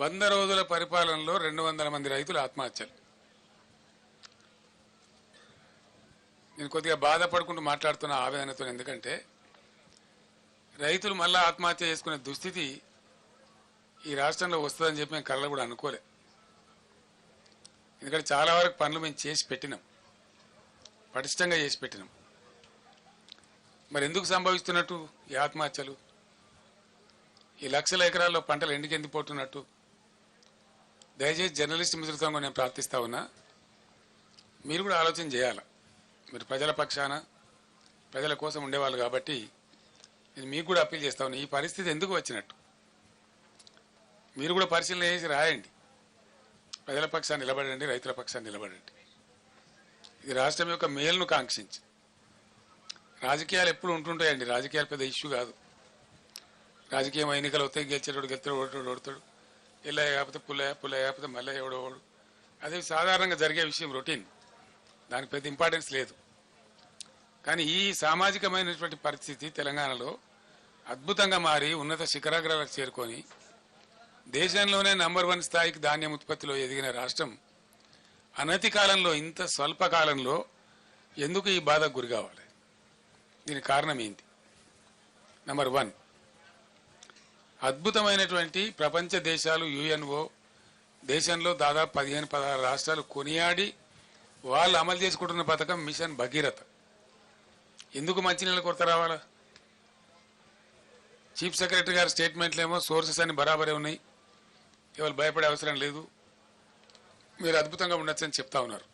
వంద రోజుల పరిపాలనలో రెండు వందల మంది రైతులు ఆత్మహత్యలు. నేను కొద్దిగా బాధపడుకుంటూ మాట్లాడుతున్న ఆవేదనతో ఎందుకంటే రైతులు మళ్ళా ఆత్మహత్య చేసుకునే దుస్థితి ఈ రాష్ట్రంలో వస్తుందని చెప్పి మేము కళ్ళ కూడా అనుకోలే. ఎందుకంటే చాలా వరకు పనులు మేము చేసి పెట్టినాం. పటిష్టంగా చేసి పెట్టినాం. మరి ఎందుకు సంభవిస్తున్నట్టు ఈ ఆత్మహత్యలు? ఈ లక్షల ఎకరాల్లో పంటలు ఎందుకు దయచేసి జర్నలిస్ట్ మిత్రులతో నేను ప్రార్థిస్తా ఉన్నా మీరు కూడా ఆలోచన చేయాలి? మీరు ప్రజల పక్షాన ప్రజల కోసం ఉండేవాళ్ళు కాబట్టి నేను మీకు కూడా అప్పీల్ చేస్తా ఉన్నా ఈ పరిస్థితి ఎందుకు వచ్చినట్టు? మీరు కూడా పరిశీలన చేసి రాయండి. ప్రజల పక్షాన్ని నిలబడండి రైతుల పక్షాన్ని నిలబడండి. ఇది రాష్ట్రం యొక్క మేలును కాంక్షించి రాజకీయాలు ఎప్పుడు ఉంటుంటాయండి. రాజకీయాలు పెద్ద ఇష్యూ కాదు. రాజకీయం ఎన్నికలు వస్తాయి గెలిచేటోడు గెలుతాడు ఓడతాడు ఓడతాడు. ఇలా కాకపోతే పుల్లయ్య పుల్లయ్య కాకపోతే మళ్ళీ ఎవడోవాడు అది సాధారణంగా జరిగే విషయం రొటీన్. దానికి పెద్ద ఇంపార్టెన్స్ లేదు. కానీ ఈ సామాజికమైనటువంటి పరిస్థితి తెలంగాణలో అద్భుతంగా మారి ఉన్నత శిఖరాగ్రాలకు చేరుకొని దేశంలోనే నంబర్ వన్ స్థాయికి ధాన్యం ఉత్పత్తిలో ఎదిగిన రాష్ట్రం అనతి కాలంలో ఇంత స్వల్ప కాలంలో ఎందుకు ఈ బాధకు గురి కావాలి? దీనికి కారణం ఏంటి? నంబర్ వన్ అద్భుతమైనటువంటి ప్రపంచ దేశాలు యుఎన్ఓ దేశంలో దాదాపు పదిహేను పదహారు రాష్ట్రాలు కొనియాడి వాళ్ళు అమలు చేసుకుంటున్న పథకం మిషన్ భగీరథ. ఎందుకు మంచినీళ్ళ కొరత రావాలా? చీఫ్ సెక్రటరీ గారి స్టేట్మెంట్లు ఏమో సోర్సెస్ అన్ని బరాబరే ఉన్నాయి. ఎవరు భయపడే అవసరం లేదు. మీరు అద్భుతంగా ఉండొచ్చని చెప్తా ఉన్నారు.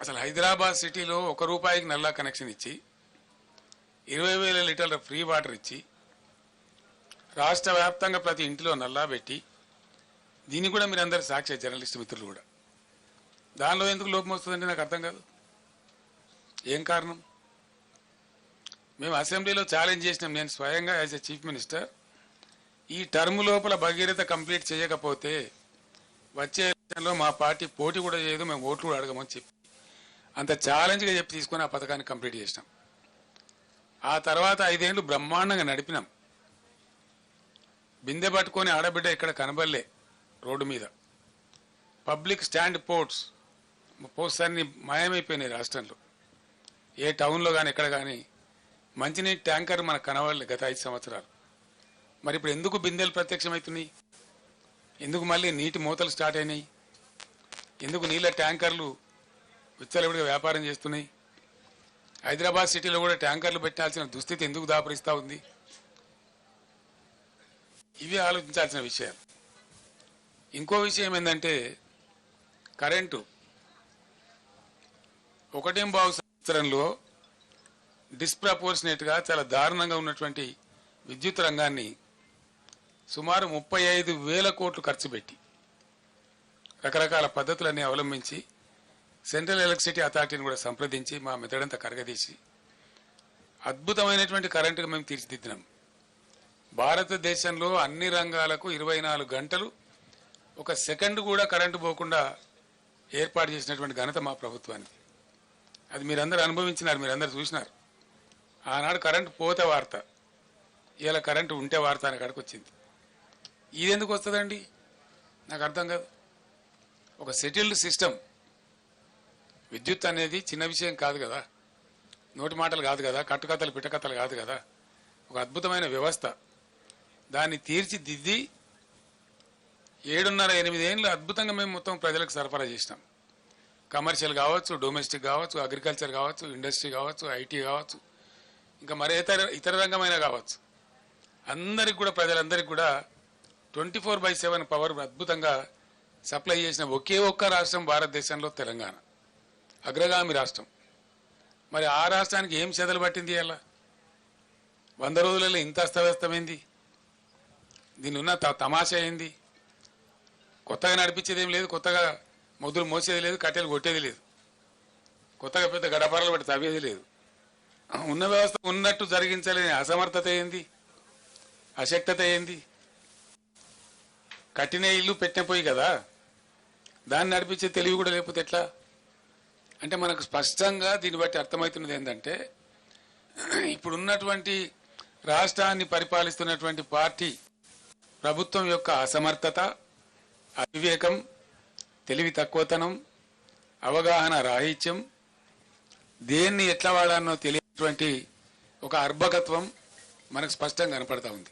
అసలు హైదరాబాద్ సిటీలో ఒక రూపాయికి నల్లా కనెక్షన్ ఇచ్చి ఇరవై వేల లీటర్ల ఫ్రీ వాటర్ ఇచ్చి రాష్ట్ర వ్యాప్తంగా ప్రతి ఇంటిలో నల్లా పెట్టి దీన్ని కూడా మీరు అందరు సాక్షి జర్నలిస్ట్ మిత్రులు కూడా. దానిలో ఎందుకు లోపం వస్తుందంటే నాకు అర్థం కాదు. ఏం కారణం? మేము అసెంబ్లీలో ఛాలెంజ్ చేసినాం. నేను స్వయంగా యాజ్ ఎ చీఫ్ మినిస్టర్ ఈ టర్మ్ లోపల భగీరథ కంప్లీట్ చేయకపోతే వచ్చే ఎలక్షన్లో మా పార్టీ పోటీ కూడా చేయదు మేము ఓట్లు కూడా అడగమని చెప్పి. అంత ఛాలెంజ్గా చెప్పి తీసుకొని ఆ పథకాన్ని కంప్లీట్ చేసినాం. ఆ తర్వాత ఐదేళ్ళు బ్రహ్మాండంగా నడిపినాం. బిందె పట్టుకొని ఆడబిడ్డ ఇక్కడ కనబడలే రోడ్డు మీద. పబ్లిక్ స్టాండ్ పోర్ట్స్ పోస్ట్ అన్ని మాయమైపోయినాయి రాష్ట్రంలో. ఏ టౌన్లో కానీ ఎక్కడ కానీ మంచినీటి ట్యాంకర్ మనకు కనబడలేదు గత ఐదు సంవత్సరాలు. మరి ఇప్పుడు ఎందుకు బిందెలు ప్రత్యక్షమవుతున్నాయి? ఎందుకు మళ్ళీ నీటి మూతలు స్టార్ట్ అయినాయి? ఎందుకు నీళ్ళ ట్యాంకర్లు విచ్చలవిడిగా వ్యాపారం చేస్తున్నాయి? హైదరాబాద్ సిటీలో కూడా ట్యాంకర్లు పెట్టాల్సిన దుస్థితి ఎందుకు దాపరిస్తూ ఉంది? ఇవి ఆలోచించాల్సిన విషయాలు ఇంకో విషయం ఏంటంటే కరెంటు. ఒకటేం బాగు సంవత్సరంలో డిస్ప్రపోర్షనేట్గా చాలా దారుణంగా ఉన్నటువంటి విద్యుత్ రంగాన్ని సుమారు ముప్పై ఐదు వేల కోట్లు ఖర్చు పెట్టి రకరకాల పద్ధతులన్నీ అవలంబించి సెంట్రల్ ఎలక్ట్రిసిటీ అథారిటీని కూడా సంప్రదించి మా మెదడంతా కరగదీసి అద్భుతమైనటువంటి కరెంటుగా మేము తీర్చిదిద్దినాం. భారతదేశంలో అన్ని రంగాలకు ఇరవై నాలుగు గంటలు ఒక సెకండ్ కూడా కరెంటు పోకుండా ఏర్పాటు చేసినటువంటి ఘనత మా ప్రభుత్వానికి. అది మీరందరూ అనుభవించినారు మీరందరూ చూసినారు. ఆనాడు కరెంటు పోతే వార్త ఇలా కరెంటు ఉంటే వార్త అని కాడికి వచ్చింది. ఇది ఎందుకు వస్తుందండి? నాకు అర్థం కాదు. ఒక సెటిల్డ్ సిస్టమ్ విద్యుత్ అనేది చిన్న విషయం కాదు కదా. నోటి మాటలు కాదు కదా కట్టుకథలు పిట్టకథలు కాదు కదా. ఒక అద్భుతమైన వ్యవస్థ. దాన్ని తీర్చిదిద్ది ఏడున్నర ఎనిమిది ఏళ్ళు అద్భుతంగా మేము మొత్తం ప్రజలకు సరఫరా చేసినాం. కమర్షియల్ కావచ్చు డొమెస్టిక్ కావచ్చు అగ్రికల్చర్ కావచ్చు ఇండస్ట్రీ కావచ్చు ఐటీ కావచ్చు ఇంకా మరే ఇతర ఇతర రంగమైన కావచ్చు. అందరికి కూడా ప్రజలందరికీ కూడా twenty four by seven power అద్భుతంగా సప్లై చేసిన ఒకే ఒక్క రాష్ట్రం భారతదేశంలో తెలంగాణ. అగ్రగామి రాష్ట్రం. మరి ఆ రాష్ట్రానికి ఏం చెదలు పట్టింది అలా? వంద రోజులలో ఇంత అస్తవ్యస్తమైంది. దీని ఉన్న త- తమాషా ఏంది? కొత్తగా నడిపించేది ఏం లేదు కొత్తగా మొద్దులు మోసేది లేదు కట్టెలు కొట్టేది లేదు. కొత్తగా పెద్ద గడపరలు పెట్టి తవ్వేది లేదు. ఉన్న వ్యవస్థ ఉన్నట్టు జరిగించలేని అసమర్థత ఏంది? అశక్తత ఏంది? కట్టిన ఇల్లు పెట్టిన పోయి కదా? దాన్ని నడిపించే తెలివి కూడా లేకపోతే ఎట్లా? అంటే మనకు స్పష్టంగా దీన్ని బట్టి అర్థమవుతున్నది ఏంటంటే ఇప్పుడున్నటువంటి రాష్ట్రాన్ని పరిపాలిస్తున్నటువంటి పార్టీ ప్రభుత్వం యొక్క అసమర్థత అవివేకం తెలివి తక్కువతనం అవగాహన రాహిత్యం దేన్ని ఎట్లా వాడానో తెలియనటువంటి ఒక అర్భకత్వం మనకు స్పష్టంగా కనపడతా ఉంది.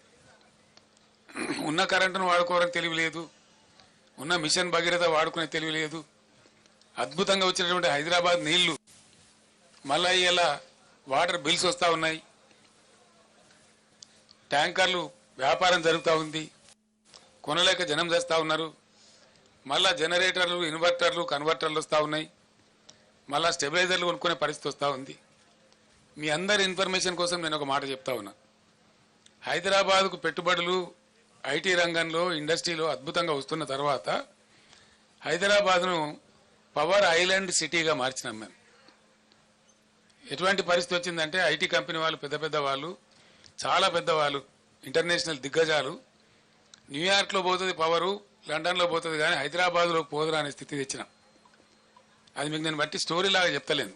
ఉన్న కరెంటును వాడుకోవడానికి తెలివి లేదు ఉన్న మిషన్ భగీరథ వాడుకునే తెలివి లేదు అద్భుతంగా వచ్చినటువంటి హైదరాబాద్ నీళ్ళు మళ్ళా ఇలా వాటర్ బిల్స్ వస్తూ ఉన్నాయి ట్యాంకర్లు వ్యాపారం జరుగుతూ ఉంది. కొనలేక జనం చేస్తూ ఉన్నారు. మళ్ళా జనరేటర్లు ఇన్వర్టర్లు కన్వర్టర్లు వస్తూ ఉన్నాయి. మళ్ళా స్టెబిలైజర్లు కొనుక్కునే పరిస్థితి వస్తూ ఉంది. మీ అందరి ఇన్ఫర్మేషన్ కోసం నేను ఒక మాట చెప్తా ఉన్నా. హైదరాబాద్కు పెట్టుబడులు ఐటీ రంగంలో ఇండస్ట్రీలో అద్భుతంగా వస్తున్న తర్వాత హైదరాబాద్ను పవర్ ఐలాండ్ సిటీగా మార్చినాం మేము. ఎటువంటి పరిస్థితి వచ్చిందంటే ఐటీ కంపెనీ వాళ్ళు పెద్ద పెద్ద వాళ్ళు చాలా పెద్దవాళ్ళు ఇంటర్నేషనల్ దిగ్గజాలు న్యూయార్క్లో పోతుంది పవరు లండన్లో పోతుంది కానీ హైదరాబాద్లో పోదురా అనే స్థితి తెచ్చినాం. అది మీకు నేను బట్టి స్టోరీ లాగా చెప్తలేను.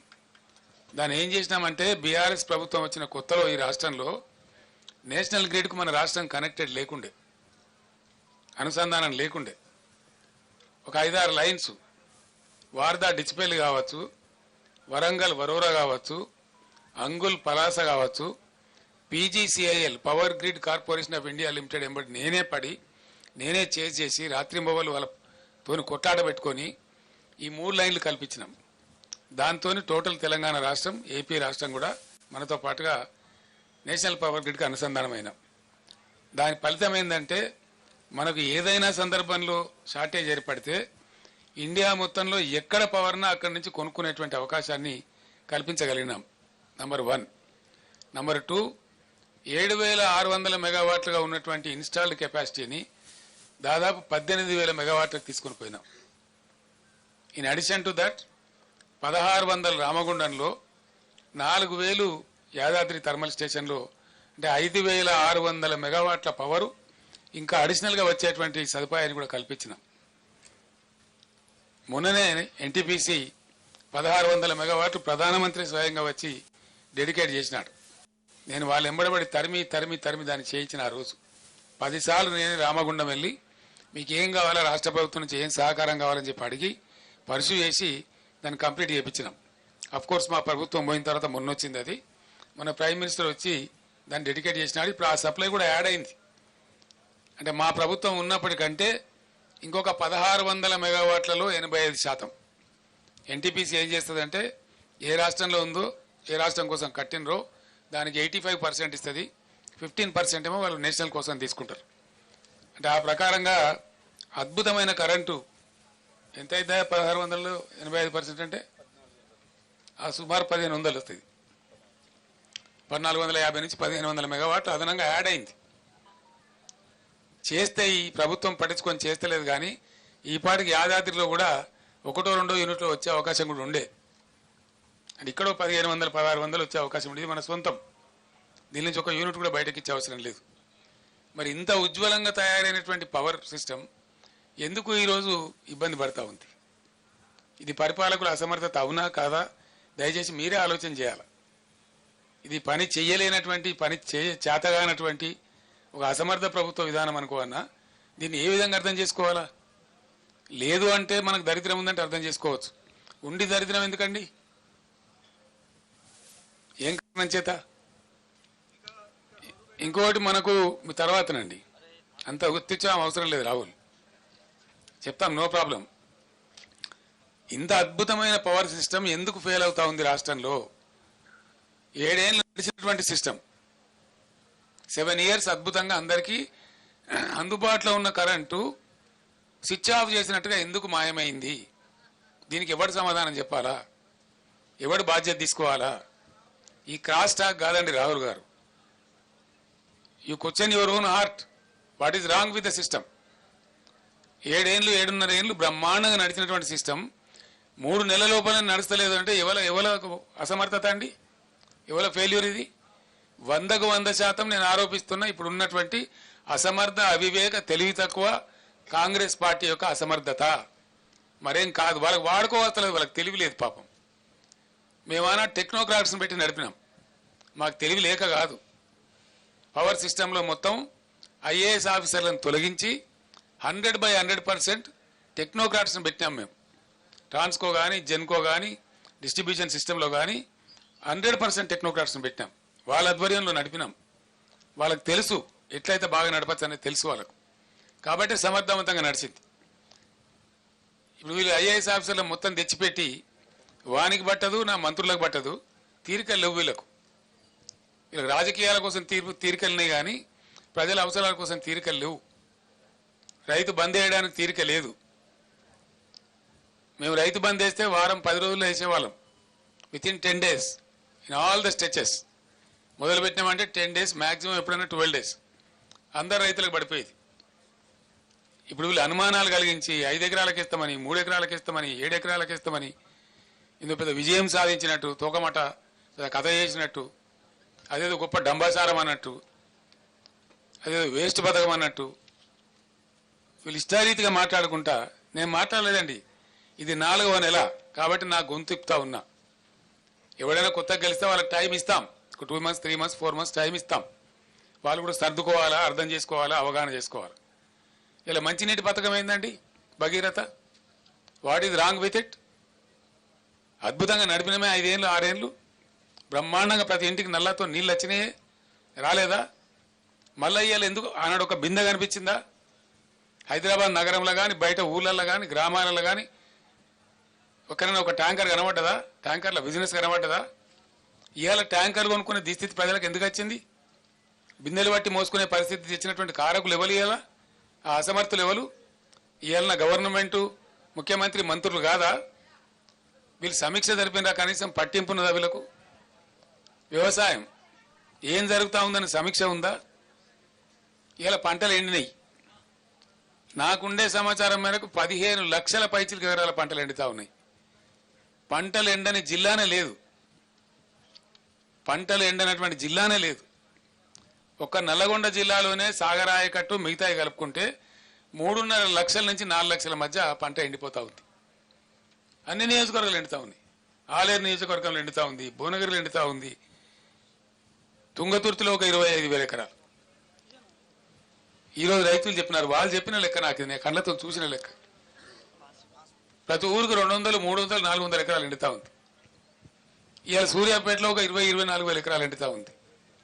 దాన్ని ఏం చేసినామంటే బీఆర్ఎస్ ప్రభుత్వం వచ్చిన కొత్తలో ఈ రాష్ట్రంలో నేషనల్ గ్రిడ్కు మన రాష్ట్రం కనెక్టెడ్ లేకుండే అనుసంధానం లేకుండే. ఒక ఐదారు లైన్స్ వార్దా డిచ్పల్లి కావచ్చు వరంగల్ వరోరా కావచ్చు అంగుల్ పలాస కావచ్చు PGCIL power grid corporation of India limited ఎంబడి నేనే పడి నేనే చేసి చేసి రాత్రింబవలు వాళ్ళతోని కొట్లాడబెట్టుకొని ఈ మూడు లైన్లు కల్పించినాం. దాంతో టోటల్ తెలంగాణ రాష్ట్రం ఏపీ రాష్ట్రం కూడా మనతో పాటుగా నేషనల్ పవర్ గ్రిడ్కి అనుసంధానమైన. దాని ఫలితం ఏంటంటే మనకు ఏదైనా సందర్భంలో షార్టేజ్ ఏర్పడితే ఇండియా మొత్తంలో ఎక్కడ పవర్నా అక్కడి నుంచి కొనుక్కునేటువంటి అవకాశాన్ని కల్పించగలిగినాం. నంబర్ వన్ నంబర్ టూ ఏడు వేల ఆరు వందల మెగావాట్లుగా ఉన్నటువంటి ఇన్స్టాల్డ్ కెపాసిటీని దాదాపు పద్దెనిమిది వేల మెగావాట్లకు తీసుకుని పోయినాం. ఇన్ అడిషన్ టు దట్ పదహారు వందల రామగుండంలో నాలుగు వేలు యాదాద్రి థర్మల్ స్టేషన్లో అంటే ఐదు వేల ఆరు వందల మెగావాట్ల పవరు ఇంకా అడిషనల్గా వచ్చేటువంటి సదుపాయాన్ని కూడా కల్పించినాం. మొన్ననే ఎన్టీపీసీ పదహారు వందల మెగావాట్లు ప్రధానమంత్రి స్వయంగా వచ్చి డెడికేట్ చేసినాడు. నేను వాళ్ళు ఎంబడబడి తరిమి తరిమి తరిమి దాన్ని చేయించిన ఆ రోజు. పదిసార్లు నేను రామగుండం వెళ్ళి మీకు ఏం కావాలో? రాష్ట్ర ప్రభుత్వం నుంచి ఏం సహకారం కావాలని చెప్పి అడిగి పర్సూ చేసి దాన్ని కంప్లీట్ చేయించినాం. అఫ్ కోర్స్ మా ప్రభుత్వం పోయిన తర్వాత మొన్న వచ్చింది అది. మన ప్రైమ్ మినిస్టర్ వచ్చి దాన్ని డెడికేట్ చేసినాడు. ఇప్పుడు ఆ సప్లై కూడా యాడ్ అయింది. అంటే మా ప్రభుత్వం ఉన్నప్పటికంటే ఇంకొక పదహారు వందల మెగావాట్లలో ఎనభై ఐదు శాతం. ఎన్టీపీసీ ఏం చేస్తుందంటే ఏ రాష్ట్రంలో ఉందో ఏ రాష్ట్రం కోసం కట్టినరో దానికి ఎయిటీ ఫైవ్ పర్సెంట్ ఇస్తుంది. ఫిఫ్టీన్ పర్సెంట్ ఏమో వాళ్ళు నేషనల్ కోసం తీసుకుంటారు. అంటే ఆ ప్రకారంగా అద్భుతమైన కరెంటు ఎంత అయితే పదహారు వందలు ఎనభై ఐదు పర్సెంట్ అంటే ఆ సుమారు పదిహేను వందలు వస్తుంది. పద్నాలుగు వందల యాభై నుంచి పదిహేను వందల మెగావాట్లు అదనంగా యాడ్ అయింది. చేస్తే ఈ ప్రభుత్వం పట్టించుకొని చేస్తలేదు కానీ ఈ పాటికి యాదాద్రిలో కూడా ఒకటో రెండో యూనిట్లో వచ్చే అవకాశం కూడా ఉండే. అండ్ ఇక్కడో పదిహేను వందల పదహారు వందలు వచ్చే అవకాశం ఉండేది. మన సొంతం. దీని నుంచి ఒక యూనిట్ కూడా బయటకి ఇచ్చే అవసరం లేదు. మరి ఇంత ఉజ్వలంగా తయారైనటువంటి పవర్ సిస్టమ్ ఎందుకు ఈరోజు ఇబ్బంది పడతా ఉంది? ఇది పరిపాలకుల అసమర్థత అవునా కాదా? దయచేసి మీరే ఆలోచన చేయాలి. ఇది పని చేయలేనటువంటి పని చే చేతగానటువంటి ఒక అసమర్థ ప్రభుత్వ విధానం అనుకోవన్నా దీన్ని ఏ విధంగా అర్థం చేసుకోవాలా? లేదు అంటే మనకు దరిద్రం ఉందంటే అర్థం చేసుకోవచ్చు. ఉండి దరిద్రం ఎందుకండి? ఏం కారణం చేత? ఇంకోటి మనకు మీ తర్వాతనండి. అంత గుర్తించడం అవసరం లేదు రాహుల్. చెప్తాం నో ప్రాబ్లం. ఇంత అద్భుతమైన పవర్ సిస్టమ్ ఎందుకు ఫెయిల్ అవుతా ఉంది రాష్ట్రంలో? ఏడేళ్ళు నడిచినటువంటి సిస్టమ్. సెవెన్ ఇయర్స్ అద్భుతంగా అందరికీ అందుబాటులో ఉన్న కరెంటు స్విచ్ ఆఫ్ చేసినట్టుగా ఎందుకు మాయమైంది? దీనికి ఎవడు సమాధానం చెప్పాలా? ఎవడు బాధ్యత తీసుకోవాలా? ఈ క్రాస్ టాక్ కాదండి Rahul garu. You question your own heart what is wrong with the system ఏడేళ్ళు ఏడున్నర ఏళ్ళు బ్రహ్మాండంగా నడిచినటువంటి సిస్టమ్ మూడు నెలల లోపల నడుస్తలేదు అంటే ఎవల ఎవల అసమర్థత అండి? ఎవల ఫెయిల్యూర్ ఇది? వందకు వంద శాతం నేను ఆరోపిస్తున్నా ఇప్పుడు ఉన్నటువంటి అసమర్థ అవివేక తెలివి తక్కువ కాంగ్రెస్ పార్టీ యొక్క అసమర్థత. మరేం కాదు వాళ్ళకి వాడుకోవస్తలేదు వాళ్ళకి తెలివి లేదు పాపం. మేమైనా టెక్నోక్రాట్స్ని పెట్టి నడిపినాం. మాకు తెలివి లేక కాదు. పవర్ సిస్టంలో మొత్తం ఐఏఎస్ ఆఫీసర్లను తొలగించి హండ్రెడ్ బై హండ్రెడ్ పర్సెంట్ టెక్నోక్రాట్స్ని పెట్టినాం మేము. ట్రాన్స్కో కానీ జెన్కో కానీ డిస్ట్రిబ్యూషన్ సిస్టంలో కానీ హండ్రెడ్ పర్సెంట్ టెక్నోక్రాట్స్ని పెట్టినాం. వాళ్ళ ఆధ్వర్యంలో నడిపినాం. వాళ్ళకి తెలుసు ఎట్లయితే బాగా నడపచ్చు అనేది తెలుసు వాళ్ళకు. కాబట్టి సమర్థవంతంగా నడిచింది. ఇప్పుడు వీళ్ళు ఐఏఎస్ ఆఫీసర్లు మొత్తం తెచ్చిపెట్టి వానికి పట్టదు నా మంత్రులకు పట్టదు. తీరికలు లేవు వీళ్ళకు. వీళ్ళకి రాజకీయాల కోసం తీర్పు తీరికలున్నాయి కానీ ప్రజల అవసరాల కోసం తీరికలు లేవు. రైతు బంద్ వేయడానికి తీరిక లేదు. మేము రైతు బంద్ వేస్తే వారం పది రోజుల్లో వేసేవాళ్ళం. With in ten days in all the stretches మొదలు పెట్టినామంటే టెన్ డేస్ మ్యాక్సిమం ఎప్పుడైనా ట్వెల్వ్ డేస్ అందరు రైతులకు పడిపోయేది. ఇప్పుడు వీళ్ళు అనుమానాలు కలిగించి ఐదు ఎకరాలకు ఇస్తామని మూడు ఎకరాలకు ఇస్తామని ఏడు ఎకరాలకు ఇస్తామని ఇందులో పెద్ద విజయం సాధించినట్టు తోకమట కథ చేసినట్టు అదేదో గొప్ప డంబాసారం అన్నట్టు అదేదో వేస్ట్ పథకం అన్నట్టు వీళ్ళు ఇష్టారీతిగా మాట్లాడుకుంటా నేను మాట్లాడలేదండి. ఇది నాలుగవ నెల కాబట్టి నా గొంతు ఇప్తా ఉన్నా. ఎవడైనా కొత్తగా గెలిస్తే వాళ్ళకి టైం ఇస్తాం. ఒక two months three months four months time ఇస్తాం. వాళ్ళు కూడా సర్దుకోవాలా అర్థం చేసుకోవాలా అవగాహన చేసుకోవాలి. ఇలా మంచినీటి పథకం ఏందండి? Bhagiratha? What is wrong with it? అద్భుతంగా నడిపినమే ఐదేళ్ళు ఆరేళ్ళు. బ్రహ్మాండంగా ప్రతి ఇంటికి నల్లతో నీళ్ళు వచ్చినాయే. రాలేదా? మళ్ళీ ఇవాళ ఎందుకు? ఆనాడు ఒక బిందె కనిపించిందా? హైదరాబాద్ నగరంలో కానీ బయట ఊళ్ళల్లో కానీ గ్రామాలలో కానీ ఒకరైనా ఒక ట్యాంకర్ కనబడ్డదా? ట్యాంకర్ల బిజినెస్ కనబడ్డదా? ఇవాళ ట్యాంకర్ కొనుక్కునే దిస్థితి ప్రజలకు ఎందుకు వచ్చింది? బిందెలు బట్టి మోసుకునే పరిస్థితి తెచ్చినటువంటి కారకులు ఎవరు ఇవాళ? ఆ అసమర్థులు ఎవరు? ఇవాళ గవర్నమెంటు ముఖ్యమంత్రి మంత్రులు కాదా? వీళ్ళు సమీక్ష జరిపినరా కనీసం పట్టింపున్నదా వీళ్ళకు? వ్యవసాయం ఏం జరుగుతా ఉందని సమీక్ష ఉందా? ఇలా పంటలు ఎండినాయి. నాకుండే సమాచారం మేరకు పదిహేను లక్షల పైచిలకు వివరాల పంటలు ఎండుతా ఉన్నాయి. పంటలు ఎండని జిల్లానే లేదు. పంటలు ఎండనటువంటి జిల్లానే లేదు. ఒక్క నల్లగొండ జిల్లాలోనే సాగరాయకట్టు మిగతాయి కలుపుకుంటే మూడున్నర లక్షల నుంచి నాలుగు లక్షల మధ్య పంట ఎండిపోతూ ఉంది. అన్ని నియోజకవర్గాలు ఎండుతా ఉంది. ఆలేరు నియోజకవర్గంలో ఎండుతా ఉంది భువనగిరిలో ఎండుతా ఉంది. తుంగతుర్తిలో ఒక ఇరవై ఐదు వేల ఎకరాలు. ఈరోజు రైతులు చెప్పినారు వాళ్ళు చెప్పిన లెక్క నాకు నేను కళ్ళతో చూసిన లెక్క. ప్రతి ఊరికి రెండు వందలు మూడు వందలు నాలుగు వందల ఎకరాలు ఎండుతా ఉంది. ఇవాళ సూర్యాపేటలో ఒక ఇరవై ఇరవై నాలుగు వేల ఎకరాలు ఎండుతా ఉంది.